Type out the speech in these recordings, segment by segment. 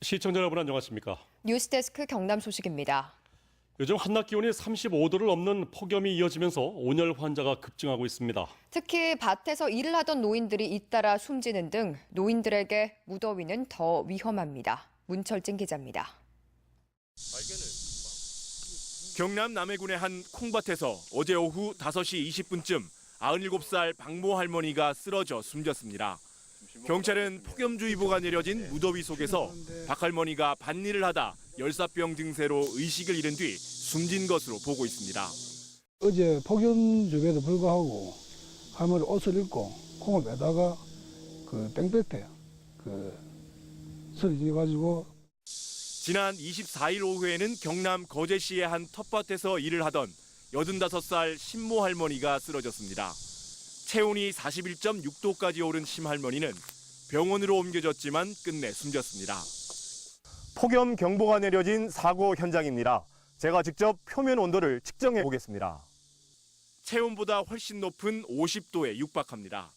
시청자 여러분 안녕하십니까? 뉴스데스크 경남 소식입니다. 요즘 한낮 기온이 35도를 넘는 폭염이 이어지면서 온열 환자가 급증하고 있습니다. 특히 밭에서 일을 하던 노인들이 잇따라 숨지는 등 노인들에게 무더위는 더 위험합니다. 문철진 기자입니다. 경남 남해군의 한 콩밭에서 어제 오후 5시 20분쯤 97살 박모 할머니가 쓰러져 숨졌습니다. 경찰은 폭염주의보가 내려진 무더위 속에서 박 할머니가 밭일을 하다 열사병 등세로 의식을 잃은 뒤 숨진 것으로 보고 있습니다. 어제 폭염 중에도 불구하고 할머니 옷을 입고 콩을 매다가 그 땡볕에 그 쓰러져가지고 지난 24일 오후에는 경남 거제시의 한 텃밭에서 일을 하던 85살 신모 할머니가 쓰러졌습니다. 체온이 41.6도까지 오른 심 할머니는 병원으로 옮겨졌지만 끝내 숨졌습니다. 폭염 경보가 내려진 사고 현장입니다. 제가 직접 표면 온도를 측정해 보겠습니다. 체온보다 훨씬 높은 50도에 육박합니다.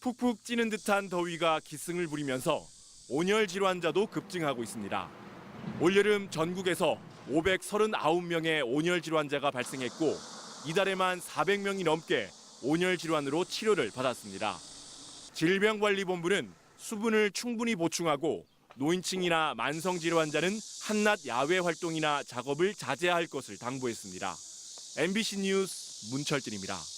푹푹 찌는 듯한 더위가 기승을 부리면서 온열 질환자도 급증하고 있습니다. 올여름 전국에서 539명의 온열 질환자가 발생했고 이달에만 400명이 넘게 온열 질환으로 치료를 받았습니다. 질병관리본부는 수분을 충분히 보충하고 노인층이나 만성 질환자는 한낮 야외 활동이나 작업을 자제할 것을 당부했습니다. MBC 뉴스 문철진입니다.